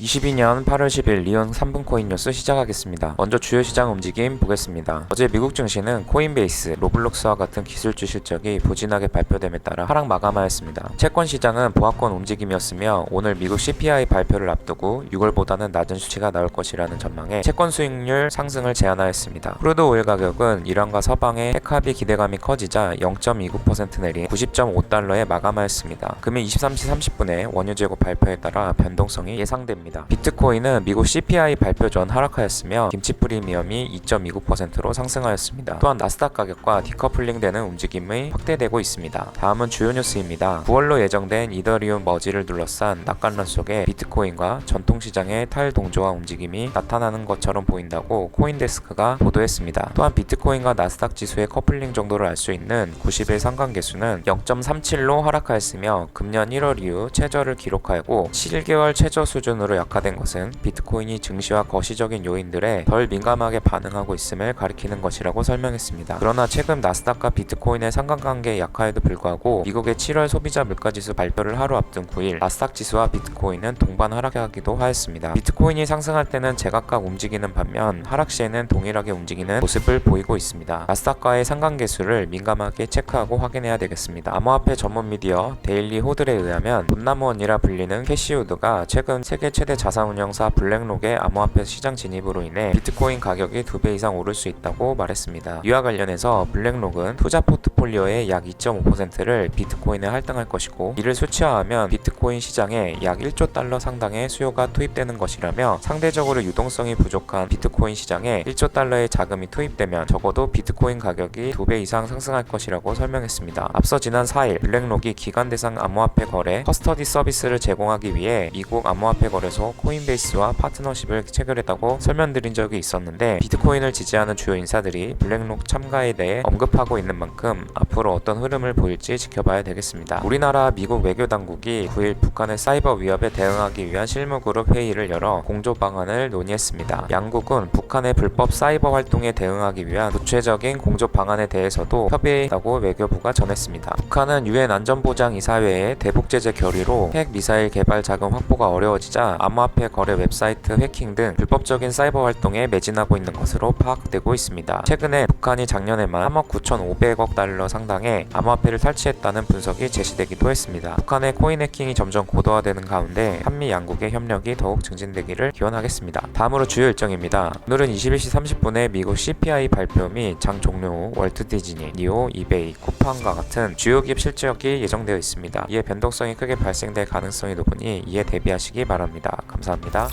22년 8월 10일 리온 3분 코인 뉴스 시작하겠습니다. 먼저 주요 시장 움직임 보겠습니다. 어제 미국 증시는 코인베이스, 로블록스와 같은 기술주 실적이 부진하게 발표됨에 따라 하락 마감하였습니다. 채권 시장은 보합권 움직임이었으며 오늘 미국 CPI 발표를 앞두고 6월보다는 낮은 수치가 나올 것이라는 전망에 채권 수익률 상승을 제한하였습니다. 크루드 오일 가격은 이란과 서방의 핵합의 기대감이 커지자 0.29% 내린 90.5달러에 마감하였습니다. 금일 23시 30분에 원유 재고 발표에 따라 변동성이 예상됩니다. 비트코인은 미국 CPI 발표 전 하락하였으며 김치 프리미엄이 2.29%로 상승하였습니다. 또한 나스닥 가격과 디커플링되는 움직임이 확대되고 있습니다. 다음은 주요 뉴스입니다. 9월로 예정된 이더리움 머지를 둘러싼 낙관론 속에 비트코인과 전통시장의 탈동조화 움직임이 나타나는 것처럼 보인다고 코인데스크가 보도했습니다. 또한 비트코인과 나스닥 지수의 커플링 정도를 알 수 있는 90일 상관계수는 0.37로 하락하였으며 금년 1월 이후 최저를 기록하였고 7개월 최저 수준으로 약화된 것은 비트코인이 증시와 거시적인 요인들에 덜 민감하게 반응하고 있음을 가리키는 것이라고 설명했습니다. 그러나 최근 나스닥과 비트코인의 상관관계 약화에도 불구하고 미국의 7월 소비자 물가지수 발표를 하루 앞둔 9일 나스닥 지수와 비트코인은 동반 하락하기도 하였습니다. 비트코인이 상승할 때는 제각각 움직이는 반면 하락 시에는 동일하게 움직이는 모습을 보이고 있습니다. 나스닥과의 상관계수를 민감하게 체크하고 확인해야 되겠습니다. 암호화폐 전문 미디어 데일리 호들에 의하면 돈나무원이라 불리는 캐시우드가 최근 세계 최대 자산운용사 블랙록의 암호화폐 시장 진입으로 인해 비트코인 가격이 두배 이상 오를 수 있다고 말했습니다. 이와 관련해서 블랙록은 투자 포트폴리오의 약 2.5%를 비트코인에 할당할 것이고 이를 수치화하면 비트코인 시장에 약 1조 달러 상당의 수요가 투입되는 것이라며 상대적으로 유동성이 부족한 비트코인 시장에 1조 달러의 자금이 투입되면 적어도 비트코인 가격이 두배 이상 상승할 것이라고 설명했습니다. 앞서 지난 4일 블랙록이 기관 대상 암호화폐 거래 커스터디 서비스를 제공하기 위해 미국 암호화폐 거래소 코인베이스와 파트너십을 체결했다고 설명드린 적이 있었는데 비트코인을 지지하는 주요 인사들이 블랙록 참가에 대해 언급하고 있는 만큼 앞으로 어떤 흐름을 보일지 지켜봐야 되겠습니다. 우리나라 미국 외교 당국이 9일 북한의 사이버 위협에 대응하기 위한 실무그룹 회의를 열어 공조 방안을 논의했습니다. 양국은 북한의 불법 사이버 활동에 대응하기 위한 구체적인 공조 방안에 대해서도 협의했다고 외교부가 전했습니다. 북한은 유엔 안전보장 이사회의 대북 제재 결의로 핵 미사일 개발 자금 확보가 어려워지자 암호화폐 거래 웹사이트 해킹 등 불법적인 사이버 활동에 매진하고 있는 것으로 파악되고 있습니다. 최근에 북한이 작년에만 3억 9,500억 달러 상당의 암호화폐를 탈취했다는 분석이 제시되기도 했습니다. 북한의 코인 해킹이 점점 고도화되는 가운데 한미 양국의 협력이 더욱 증진되기를 기원하겠습니다. 다음으로 주요 일정입니다. 오늘은 21시 30분에 미국 CPI 발표 및 장 종료 후 월트 디즈니, 니오, 이베이, 쿠팡과 같은 주요 기업 실적이 예정되어 있습니다. 이에 변동성이 크게 발생될 가능성이 높으니 이에 대비하시기 바랍니다. 감사합니다.